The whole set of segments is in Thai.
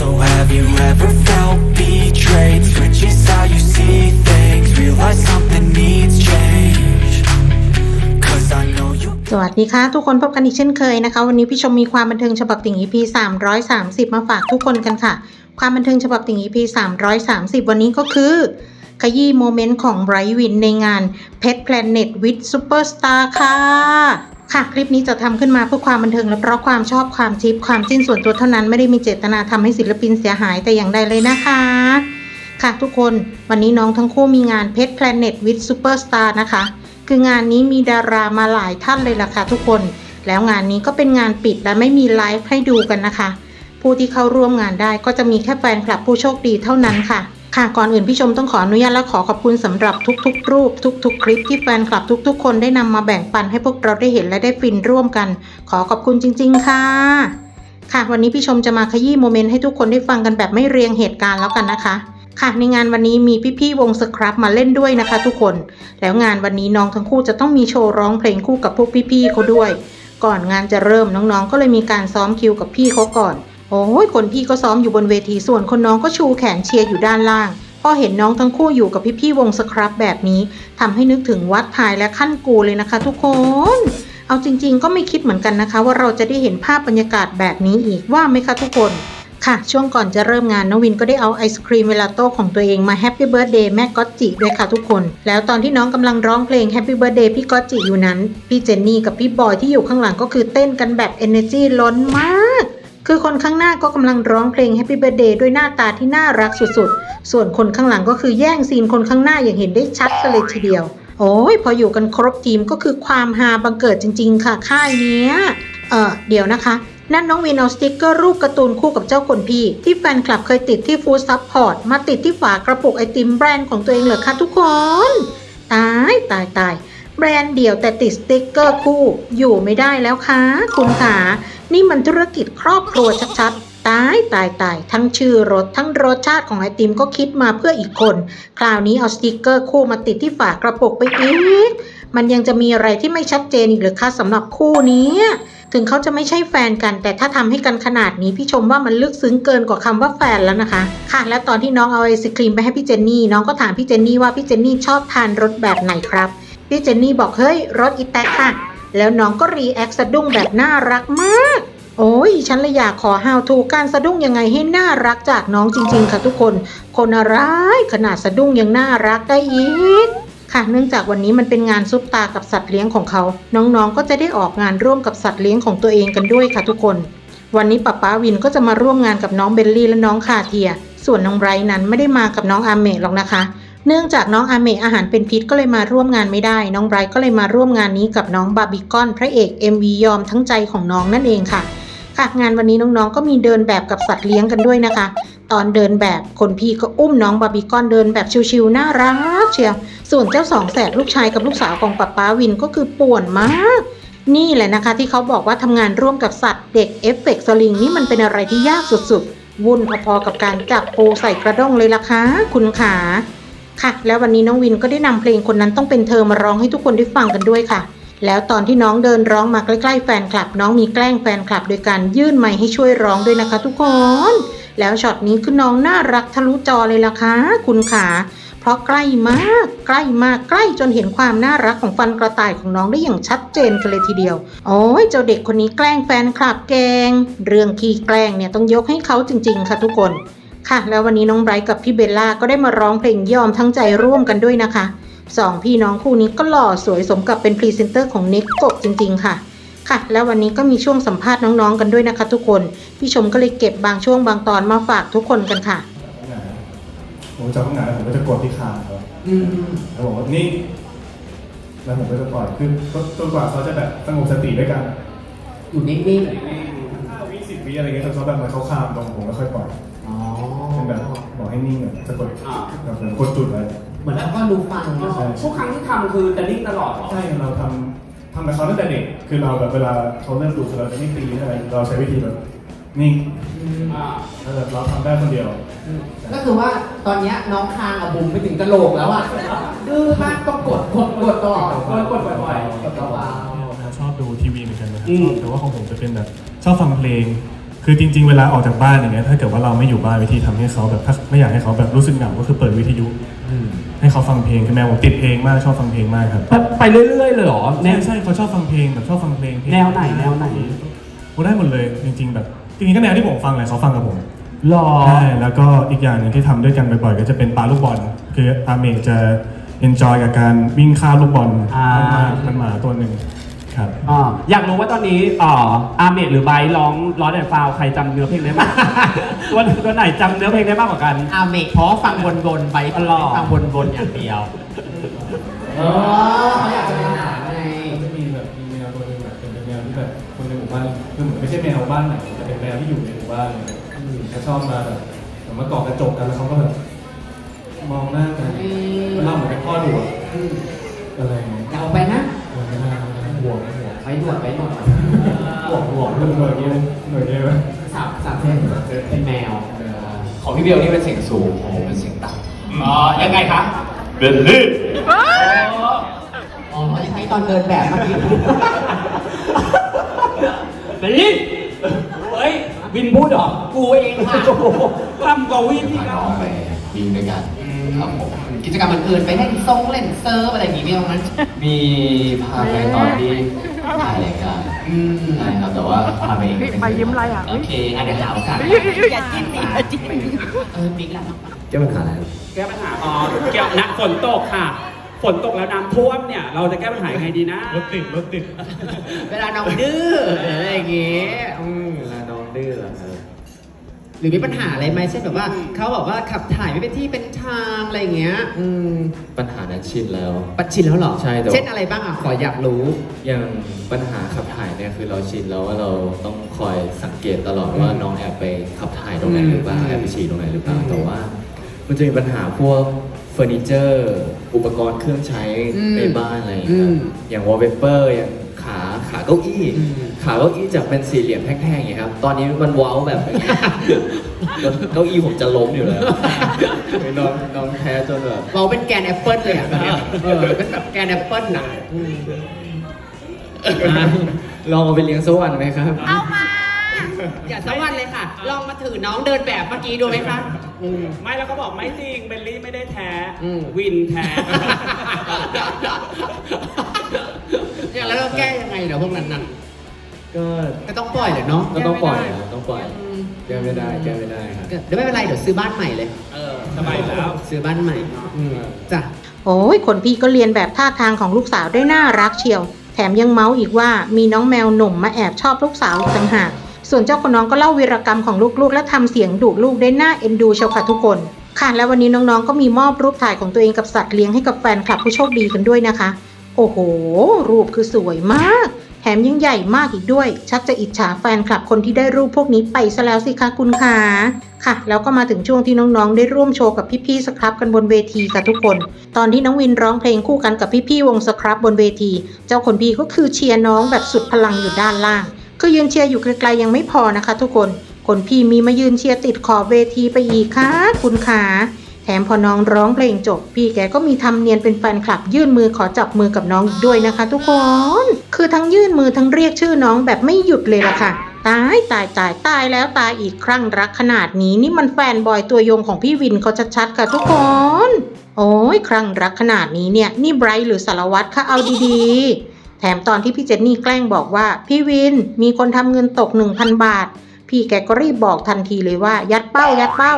So have you ever felt betrayed? Switches how you see things Realize something needs change Cause I know you สวัสดีค่ะ ทุกคนพบกันอีกเช่นเคยนะคะ วันนี้พี่ชมมีความบันเทิงฉบับติ่ง EP 330 มาฝากทุกคนกันค่ะ ความบันเทิงฉบับติ่ง EP 330 วันนี้ก็คือ ขยี้โมเมนต์ของไบรท์วินในงาน Pet Planet with Superstar ค่ะค่ะ คลิปนี้จะทำขึ้นมาเพื่อความบันเทิงและเพราะความชอบความทิปความจิ้นส่วนตัวเท่านั้นไม่ได้มีเจตนาทำให้ศิลปินเสียหายแต่อย่างใดเลยนะคะ ค่ะทุกคนวันนี้น้องทั้งคู่มีงาน Pet Planet with Superstar นะคะ คืองานนี้มีดารามาหลายท่านเลยล่ะค่ะทุกคน แล้วงานนี้ก็เป็นงานปิดและไม่มีไลฟ์ให้ดูกันนะคะ ผู้ที่เข้าร่วมงานได้ก็จะมีแค่แฟนคลับผู้โชคดีเท่านั้นค่ะ ค่ะก่อนอื่นพี่ชมต้องขออนุญาตและขอขอบคุณสำหรับทุกๆ รูป ทุก ๆ คลิปที่แฟนคลับทุก ๆ คนได้นำมาแบ่งปันให้พวกเราได้เห็นและได้ฟินร่วมกัน ขอขอบคุณจริง ๆ ค่ะ ค่ะวันนี้พี่ชมจะมาขยี้โมเมนต์ให้ทุกคนได้ฟังกันแบบไม่เรียงเหตุการณ์แล้วกันนะคะ ค่ะในงานวันนี้มีพี่ๆวงสครับมาเล่นด้วยนะคะ ทุกคน แล้วงานวันนี้น้องทั้งคู่จะต้องมีโชว์ร้องเพลงคู่กับพวกพี่ๆเขาด้วย ก่อนงานจะเริ่มน้องๆ ก็เลยมีการซ้อมคิวกับพี่เขาก่อน โอ้ยคนพี่ก็ซ้อมอยู่บนเวทีส่วนคนน้องก็ชูแขนเชียร์อยู่ด้านล่าง พอเห็นน้องทั้งคู่อยู่กับพี่ๆวงสครับแบบนี้ทำให้นึกถึงวัดพายและขั้นกูเลยนะคะ ทุกคน เอาจริง ๆ ก็ไม่คิดเหมือนกันนะคะ ว่าเราจะได้เห็นภาพบรรยากาศแบบนี้อีกว่าไหมคะทุกคนค่ะ ช่วงก่อนจะเริ่มงานน้องวินก็ได้เอาไอศครีมเวลาโต้ของตัวเองมาแฮปปี้เบิร์ดเดย์แม่ก๊อตจิด้วยค่ะทุกคน แล้วตอนที่น้องกำลังร้องเพลงแฮปปี้เบิร์ดเดย์พี่ก๊อตจิอยู่นั้น พี่เจนนี่กับพี่บอยที่อยู่ข้างหลังก็คือเต้นกันแบบ energy ล้นมาก คือคนข้างหน้าก็กำลังร้องเพลง Happy Birthday ด้วยหน้าตาที่น่ารักสุดๆ ส่วนคนข้างหลังก็คือแย่งซีนคนข้างหน้าอย่างเห็นได้ชัดกันเลยทีเดียว โอ้ยพออยู่กันครบทีมก็คือความฮาบังเกิดจริง ๆ ค่ะค่ายเนี้ย เออเดี๋ยวนะคะ นั่นน้องวินเอาสติกเกอร์รูปการ์ตูนคู่กับเจ้าคนพี่ ที่แฟนคลับเคยติดที่ฟู้ดซัพพอร์ตมาติดที่ฝากระปุกไอติมแบรนด์ของตัวเองเหรอคะทุกคน ตายตายตาย แบรนด์เดี่ยวแต่ติดสติกเกอร์คู่ อยู่ไม่ได้แล้วค่ะคุณขานี่มันธุรกิจครอบครัวชัดๆ ตายตายตายทั้งชื่อรสทั้งรสชาติของไอติมก็คิดมาเพื่ออีกคน คราวนี้เอาสติกเกอร์คู่มาติดที่ฝากระปุกไปอีก มันยังจะมีอะไรที่ไม่ชัดเจนอีกหรือคะสำหรับคู่นี้ถึงเขาจะไม่ใช่แฟนกัน แต่ถ้าทำให้กันขนาดนี้พี่ชมว่ามันลึกซึ้งเกินกว่าคำว่าแฟนแล้วนะคะ ค่ะ และตอนที่น้องเอาไอศครีมไปให้พี่เจนนี่ น้องก็ถามพี่เจนนี่ว่าพี่เจนนี่ชอบทานรสแบบไหนครับ พี่เจนนี่บอกเฮ้ยรสอีแตกค่ะ แล้วน้องก็รีแอคสะดุ้งแบบน่ารักมาก โอ้ยฉันเลยอยากขอ how to การสะดุ้งยังไงให้น่ารักจากน้องจริง ๆ ค่ะทุกคน คนอะไรขนาดสะดุ้งยังน่ารักได้อีกค่ะเนื่องจากวันนี้มันเป็นงานซุปตากับสัตว์เลี้ยงของเขา น้องๆ ก็จะได้ออกงานร่วมกับสัตว์เลี้ยงของตัวเองกันด้วยค่ะทุกคน วันนี้ป้าป้าวินก็จะมาร่วมงานกับน้องเบลลี่และน้องคาเทีย ส่วนน้องไบรท์นั้นไม่ได้มากับน้องอาเมะหรอกนะคะ เนื่องจากน้องอาเมะอาหารเป็นพิษก็เลยมาร่วมงานไม่ได้ น้องไบรท์ก็เลยมาร่วมงานนี้กับน้องบาร์บีคอน พระเอก MV ยอมทั้งใจของน้องนั่นเองค่ะค่ะงานวันนี้น้องๆ ก็มีเดินแบบกับสัตว์เลี้ยงกันด้วยนะคะ ตอนเดินแบบคนพี่ก็อุ้มน้องบาร์บีคอนเดินแบบชิวๆน่ารักเชียว ส่วนเจ้าสองแสบลูกชายกับลูกสาวของป้าป้าวินก็คือป่วนมาก นี่แหละนะคะที่เขาบอกว่าทำงานร่วมกับสัตว์เด็กเอฟเฟกต์สลิงนี่มันเป็นอะไรที่ยากสุดๆ วุ่นพอๆกับการจับปูใส่กระด้งเลยล่ะคะ คุณขา ค่ะ แล้ววันนี้น้องวินก็ได้นำเพลงคนนั้นต้องเป็นเธอมาร้องให้ทุกคนได้ฟังกันด้วยค่ะ แล้วตอนที่น้องเดินร้องมาใกล้ๆแฟนคลับ น้องมีแกล้งแฟนคลับ โดยการยื่นไมค์ให้ช่วยร้องด้วยนะคะ ทุกคน แล้วช็อตนี้คือน้องน่ารักทะลุจอเลยล่ะคะคุณขาเพราะใกล้มากใกล้มากใกล้จนเห็นความน่ารักของฟันกระต่ายของน้องได้อย่างชัดเจนกันเลยทีเดียว โอ้ยเจ้าเด็กคนนี้แกล้งแฟนคลับแกง เรื่องขี้แกล้งเนี่ยต้องยกให้เขาจริง ๆ ค่ะทุกคน ค่ะ แล้ววันนี้น้องไบรท์กับพี่เบลล่าก็ได้มาร้องเพลงยอมทั้งใจร่วมกันด้วยนะคะสองพี่น้องคู่นี้ก็หล่อสวยสมกับเป็นพรีเซนเตอร์ของเน็กกบจริง ๆ ค่ะ ค่ะ แล้ววันนี้ก็มีช่วงสัมภาษณ์น้องๆกันด้วยนะคะ ทุกคน พี่ชมก็เลยเก็บบางช่วงบางตอนมาฝากทุกคนกันค่ะผมจะข้างหน้าผมก็จะกดที่คางเขาอืมแล้วบอกว่านี่แล้วผมก็จะปล่อยคือจนกว่าเขาจะแบบสงบสติด้วยกันอยู่นิ่งห้าวิสิบวิอะไรเงี้ยจนเขาแบบเหมันเขาคามตรงผมก็ค่อยปล่อย ๆอ๋อเป็นแบบบอกให้นิ่งแบบจะกดอ่าแบบเหมือนกดจุดเลยเหมือนแล้วก็ดูฟังนะทุกครั้งที่ทำคือจะนิ่งตลอดเหรอใช่เราทำทำกับเขาตั้งแต่เด็ก คือเราแบบเวลาเขาเริ่มดุเราจะไม่ตีอะไร เราใช้วิธีแบบนิ่งอืมอ่าแล้วแบบเราทำได้คนเดียวอืมก็คือว่าตอนเนี้ยน้องคางอะบุ๋มไปถึงกระโหลกแล้วอะดื้อมากต้องกดกดกดต่อกดกดบ่อยกดเบาชอบดูทีวีเหมือนกันนะครับอืมแต่ว่าของผมจะเป็นแบบชอบฟังเพลง คือจริง ๆ เวลาออกจากบ้านอย่างเงี้ยถ้าเกิดว่าเราไม่อยู่บ้านวิธีทำให้เขาแบบถ้าไม่อยากให้เขาแบบรู้สึกเหงาก็คือเปิดวิทยุให้เขาฟังเพลงคือแมวผมติดเพลงมากชอบฟังเพลงมากครับไปไปเรื่อยๆเลยเหรอแนใช่วใช่เขาชอบฟังเพลงแบบชอบฟังเพลงเพลงแนวไหนแนวไหนโอ้ได้หมดเลยจริง ๆ แบบจริงๆก็แนวที่ผมฟังแหละเขาฟังกับผมหรอใช่แล้วก็อีกอย่างหนึ่งที่ทำด้วยกันบ่อยๆก็จะเป็นปาลูกบอลคืออาเมกจะ enjoy กับการวิ่งข้ามลูกบอลอ่ามันหมาตัวหนึ่ง ครับ อ่าอยากรู้ว่าตอนนี้อ่าอาเมดหรือไบร์ทร้องร้องแอนฟาวใครจำเนื้อเพลงได้มากตัวตัวไหนจำเนื้อเพลงได้มากกว่ากัน อาเมกเพราะว่าฟังวนๆไปอ๋อเหรอ ฟังวนๆอย่างเดียว เออเขาอยากจะเป็นหาไงจะมีแบบมีแมวตัวหนึงแบบเป็นแมวที่แบบคนในหมู่บ้านคือเหมือนไม่ใช่แมวบ้านไหนแต่เป็นแมวที่อยู่ในหมู่บ้านเลยเขาชอบมาแบบเหมือนมาเกาะกระจกกันแล้วเขาก็แบบมองหน้ากันอืมมันเล่าเหมือนเป็นพ่อดุอะอะไรอย่างเงี้ย วงไปหนวดไปหนวดห่วงห่วงหน่วยนี้หน่วยนี้ไหมสามสามเส้นเป็นแมวของพี่เบลนี่เป็นเสียงสูงของผมเป็นเสียงต่ำอ๋อยังไงคะเป็นลื่นอ๋อที่ใช้ตอนเดินแบบเมื่อกี้เบลลี่เฮ้ยวินพูดเหรอกูเองค่ะทำกว่าวินที่พาเขาน้องไปวิ่งด้วยกันครับผมกิจกรรมอื่นๆไปเล่นซงเล่นเซิร์ฟอะไรอย่างงี้ไหมตรงนั้นมีพาไปตอนที่ ถ่ายรายการอืมใช่ครับแต่ว่าพาไปเองไปยิ้มอะไรอะโอเคอะเดี๋ยวหาโอกาสอย่าจิ้นดิอย่าจิ้นเออบิ๊กละแก้ปัญหาอะไรครับแก้ปัญหาอ๋อเกี่ยวนะฝนตกค่ะ ฝนตกแล้วน้ำท่วมเนี่ย เราจะแก้ปัญหายังไงดีนะ รถติดรถติด เวลาน้องดื้อหรืออะไรอย่างงี้อืมเวลาน้องดื้อเหรอครับ หรือมีปัญหาอะไรไหมเช่นแบบว่าเขาบอกว่าขับถ่ายไม่เป็นที่เป็นทางอะไรอย่างเงี้ยอืมปัญหานั้นชินแล้ว ปัดชินแล้วเหรอใช่แต่ว่า เช่นอะไรบ้างอะขออยากรู้ อย่างปัญหาขับถ่ายเนี่ยคือเราชินแล้วว่าเราต้องคอยสังเกตตลอดว่าน้องแอบไปขับถ่ายตรงไหนหรือเปล่าอืมแอบไปฉี่ตรงไหนหรือเปล่าอืมแต่ว่า มันจะมีปัญหาพวกเฟอร์นิเจอร์ อุปกรณ์เครื่องใช้อืมในบ้านอะไรอย่างเงี้ยอืมอย่างวอลเปเปอร์อย่าง ขาขาเก้าอี้อืมขาเก้าอี้จากเป็นสี่เหลี่ยมแท่งๆอย่างเงี้ยครับ ตอนนี้มันเว้าแบบอย่างเงี้ยแล้วเก้าอี้ผมจะล้มอยู่แล้วน้องน้องแพ้จนแบบเราเป็นแกนแอปเปิลเลยอะแบบเนี้ยเออเป็นแบบแกนแอปเปิลน่ะอืมลองเอาไปเลี้ยงสักวันไหมครับ เอามา อย่าสักวันเลยค่ะ ลองมาถือน้องเดินแบบเมื่อกี้ดูไหมคะอืมไม่แล้วก็บอกไม่จริงเบลลี่ไม่ได้แท้อืมวินแท้อย่าง แล้วเราแก้ยังไงเดี๋ยวพวกนั้นน่ะก็ก็ต้องปล่อยเลยเนาะก็ต้องปล่อยแก้ไม่ได้ครับต้องปล่อยอืมแก้ไม่ได้ แก้ไม่ได้ครับเดี๋ยวไม่เป็นไรเดี๋ยวซื้อบ้านใหม่เลย เออสบายแล้ว ซื้อบ้านใหม่อืมจ้ะโอ้ยคนพี่ก็เรียนแบบท่าทางของลูกสาวได้น่ารักเชียว แถมยังเมาส์อีกว่ามีน้องแมวหนุ่มมาแอบชอบลูกสาวอีกต่างหาก ส่วนเจ้าคนน้องก็เล่าวีรกรรมของลูกๆ และทำเสียงดุลูกได้น่าเอ็นดูเชียวค่ะทุกคน ค่ะแล้ววันนี้น้องๆ ก็มีมอบรูปถ่ายของตัวเองกับสัตว์เลี้ยงให้กับแฟนคลับผู้โชคดีกันด้วยนะคะ โอ้โห รูปคือสวยมาก แถมยังใหญ่มากอีกด้วย ชักจะอิจฉาแฟนคลับคนที่ได้รูปพวกนี้ไปซะแล้วสิคะคุณคะค่ะ แล้วก็มาถึงช่วงที่น้องๆ ได้ร่วมโชว์กับพี่ๆสครับกันบนเวทีค่ะทุกคน ตอนที่น้องวินร้องเพลงคู่กันกับพี่ๆวงสครับบนเวที เจ้าคนพี่ก็คือเชียร์น้องแบบสุดพลังอยู่ด้านล่างคือยืนเชียร์อยู่ไกลๆยังไม่พอนะคะ ทุกคน คนพี่มีมายืนเชียร์ติดขอบเวทีไปอีกค่ะคุณขา มพอน้องร้องเพลงจบ พี่แกก็มีทำเนียนเป็นแฟนคลับยื่นมือขอจับมือกับน้องอีกด้วยนะคะ ทุกคน คือทั้งยื่นมือทั้งเรียกชื่อน้องแบบไม่หยุดเลยล่ะค่ะตายตายตายตายแล้วตายอีกครั้งรักขนาดนี้นี่มันแฟนบอยตัวยงของพี่วินเขาชัดๆค่ะทุกคน โอ้ยครั้งรักขนาดนี้เนี่ยนี่ไบรท์หรือสารวัตรคะเอาดีๆ แถมตอนที่พี่เจนนี่แกล้งบอกว่า พี่วินมีคนทำเงินตก 1,000 บาท พี่แกก็รีบบอกทันทีเลยว่า ยัดเป้ายัดเป้า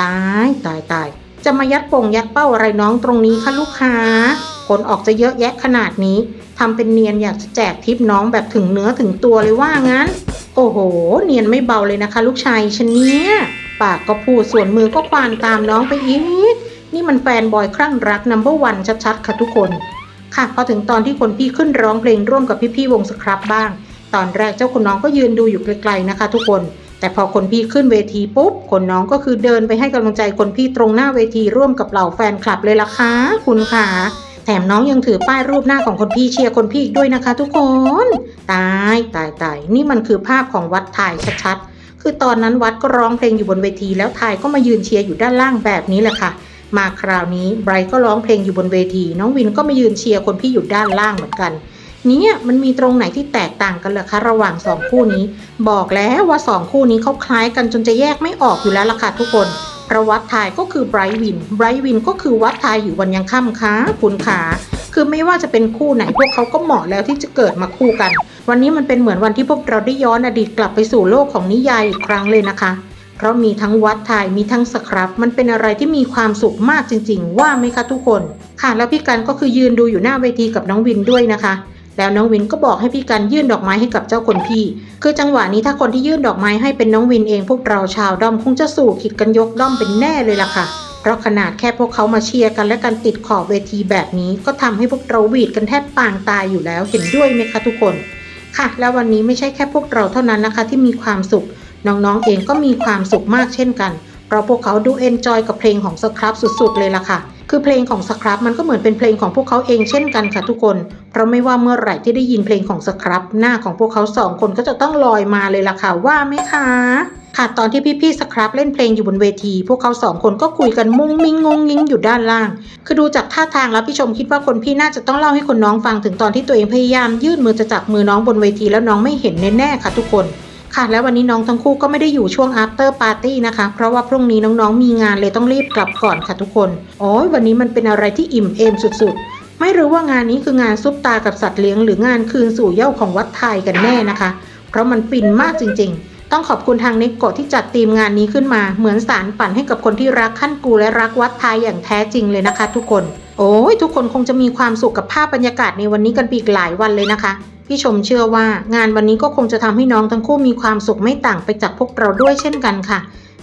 ตายตายตาย จะมายัดปงยัดเป้าอะไรน้องตรงนี้คะลูกค้า ผลออกจะเยอะแยะขนาดนี้ทำเป็นเนียนอยากจะแจกทิปน้องแบบถึงเนื้อถึงตัวเลยว่างั้น โอ้โห เนียนไม่เบาเลยนะคะ ลูกชายฉันเนี่ยปากก็พูดส่วนมือก็ควานตามน้องไปอีกนี่มันแฟนบอยคลั่งรักนัมเบอร์วันชัดๆค่ะทุกคน ค่ะพอถึงตอนที่คนพี่ขึ้นร้องเพลงร่วมกับพี่ๆวงสครับบ้าง ตอนแรกเจ้าคนน้องก็ยืนดูอยู่ไกลๆนะคะ ทุกคน แต่พอคนพี่ขึ้นเวทีปุ๊บคนน้องก็คือเดินไปให้กำลังใจคนพี่ตรงหน้าเวทีร่วมกับเหล่าแฟนคลับเลยล่ะคะคุณค่ะแถมน้องยังถือป้ายรูปหน้าของคนพี่เชียร์คนพี่อีกด้วยนะคะ ทุกคน ตายตายตายนี่มันคือภาพของวัดถ่ายชัดๆ คือตอนนั้นวัดก็ร้องเพลงอยู่บนเวที แล้วถ่ายก็มายืนเชียร์อยู่ด้านล่างแบบนี้แหละค่ะ มาคราวนี้ไบรท์ก็ร้องเพลงอยู่บนเวที น้องวินก็มายืนเชียร์คนพี่อยู่ด้านล่างเหมือนกัน นี่มันมีตรงไหนที่แตกต่างกันเหรอคะระหว่างสองคู่นี้ บอกแล้วว่าสองคู่นี้เขาคล้ายกันจนจะแยกไม่ออกอยู่แล้วล่ะค่ะทุกคนเพราะวัดทายก็คือไบรท์วินไบรท์วินก็คือวัดทายอยู่วันยังค่ำค้าคุณขาคือไม่ว่าจะเป็นคู่ไหนพวกเขาก็เหมาะแล้วที่จะเกิดมาคู่กัน วันนี้มันเป็นเหมือนวันที่พวกเราได้ย้อนอดีตกลับไปสู่โลกของนิยายอีกครั้งเลยนะคะ เพราะมีทั้งวัดทายมีทั้งสครับ มันเป็นอะไรที่มีความสุขมากจริง ๆ ว่าไหมคะทุกคน ค่ะแล้วพี่กันก็คือยืนดูอยู่หน้าเวทีกับน้องวินด้วยนะคะ แล้วน้องวินก็บอกให้พี่กันยื่นดอกไม้ให้กับเจ้าคนพี่ คือจังหวะนี้ถ้าคนที่ยื่นดอกไม้ให้เป็นน้องวินเองพวกเราชาวด้อมคงจะสู่ขิดกันยกด้อมเป็นแน่เลยล่ะค่ะ เพราะขนาดแค่พวกเขามาเชียร์กันและกันติดขอบเวทีแบบนี้ ก็ทำให้พวกเราหวีดกันแทบปางตายอยู่แล้วเห็นด้วยไหมคะทุกคน ค่ะ แล้ววันนี้ไม่ใช่แค่พวกเราเท่านั้นนะคะที่มีความสุข น้องๆเองก็มีความสุขมากเช่นกัน เพราะพวกเขาดูเอนจอยกับเพลงของสครับสุดๆเลยล่ะค่ะ คือเพลงของสครับมันก็เหมือนเป็นเพลงของพวกเขาเองเช่นกันค่ะทุกคน เพราะไม่ว่าเมื่อไหร่ที่ได้ยินเพลงของสครับหน้าของพวกเขาสองคนก็จะต้องลอยมาเลยล่ะค่ะว่าไหมคะค่ะตอนที่พี่ๆสครับเล่นเพลงอยู่บนเวที พวกเขาสองคนก็คุยกันมุ้งมิ้งงงงิงอยู่ด้านล่าง คือดูจากท่าทางแล้วพี่ชมคิดว่าคนพี่น่าจะต้องเล่าให้คนน้องฟังถึงตอนที่ตัวเองพยายามยื่นมือจะจับมือน้องบนเวทีแล้วน้องไม่เห็นแน่ๆค่ะทุกคน ค่ะ แล้ววันนี้น้องทั้งคู่ก็ไม่ได้อยู่ช่วง after party นะคะ เพราะว่าพรุ่งนี้น้องๆมีงานเลยต้องรีบกลับก่อนค่ะทุกคนโอ้ยวันนี้มันเป็นอะไรที่อิ่มเอมสุดๆ ไม่รู้ว่างานนี้คืองานซุปตากับสัตว์เลี้ยง หรืองานคืนสู่เย้าของวัดไทยกันแน่นะคะ เพราะมันฟินมากจริงๆต้องขอบคุณทางเนกโกที่จัดทีมงานนี้ขึ้นมา เหมือนสารฝันให้กับคนที่รักขั้นกูและรักวัดไทยอย่างแท้จริงเลยนะคะ ทุกคน โอ้ยทุกคนคงจะมีความสุขกับภาพบรรยากาศในวันนี้กันปอีกหลายวันเลยนะคะ พี่ชมเชื่อว่างานวันนี้ก็คงจะทำให้น้องทั้งคู่มีความสุขไม่ต่างไปจากพวกเราด้วยเช่นกันค่ะ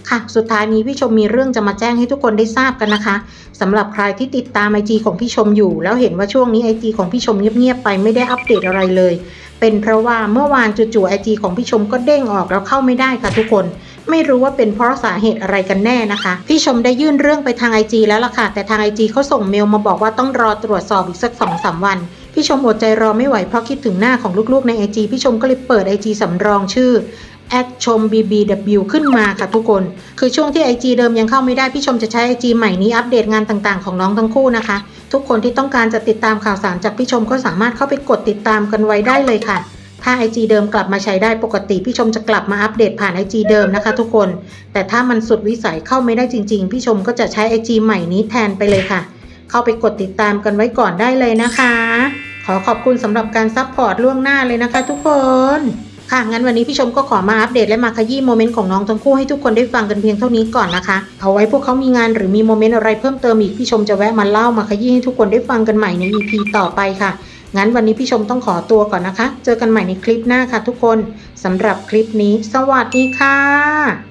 ค่ะ สุดท้ายนี้พี่ชมมีเรื่องจะมาแจ้งให้ทุกคนได้ทราบกันนะคะสำหรับใครที่ติดตามไอจีของพี่ชมอยู่ แล้วเห็นว่าช่วงนี้ไอจีของพี่ชมเงียบๆไปไม่ได้อัปเดตอะไรเลย เป็นเพราะว่าเมื่อวานจู่ๆไอจีของพี่ชมก็เด้งออกแล้วเข้าไม่ได้ค่ะทุกคนไม่รู้ว่าเป็นเพราะสาเหตุอะไรกันแน่นะคะ พี่ชมได้ยื่นเรื่องไปทางไอจีแล้วล่ะค่ะ แต่ทางไอจีเขาส่งเมลมาบอกว่าต้องรอตรวจสอบอีกสักสองสามวัน พี่ชมอดใจรอไม่ไหวเพราะคิดถึงหน้าของลูกๆในไอจีพี่ชมก็เลยเปิดไอจีสำรองชื่อแอดชม bbw ขึ้นมาค่ะทุกคน คือช่วงที่ IG เดิมยังเข้าไม่ได้ พี่ชมจะใช้ IG ใหม่นี้อัปเดตงานต่างๆ ของน้องทั้งคู่นะคะ ทุกคนที่ต้องการจะติดตามข่าวสารจากพี่ชมก็สามารถเข้าไปกดติดตามกันไว้ได้เลยค่ะ ถ้า IG เดิมกลับมาใช้ได้ปกติ พี่ชมจะกลับมาอัปเดตผ่าน IG เดิมนะคะทุกคน แต่ถ้ามันสุดวิสัยเข้าไม่ได้จริง ๆ พี่ชมก็จะใช้ IG ใหม่นี้แทนไปเลยค่ะ เข้าไปกดติดตามกันไว้ก่อนได้เลยนะคะ ขอขอบคุณสำหรับการซัพพอร์ตล่วงหน้าเลยนะคะทุกคนค่ะงั้นวันนี้พี่ชมก็ขอมาอัปเดตและมาขยี้โมเมนต์ของน้องทั้งคู่ให้ทุกคนได้ฟังกันเพียงเท่านี้ก่อนนะคะ เอาไว้พวกเขามีงานหรือมีโมเมนต์อะไรเพิ่มเติมอีกพี่ชมจะแวะมาเล่ามาขยี้ให้ทุกคนได้ฟังกันใหม่ใน EP ต่อไปค่ะ งั้นวันนี้พี่ชมต้องขอตัวก่อนนะคะ เจอกันใหม่ในคลิปหน้าค่ะทุกคนสำหรับคลิปนี้ สวัสดีค่ะ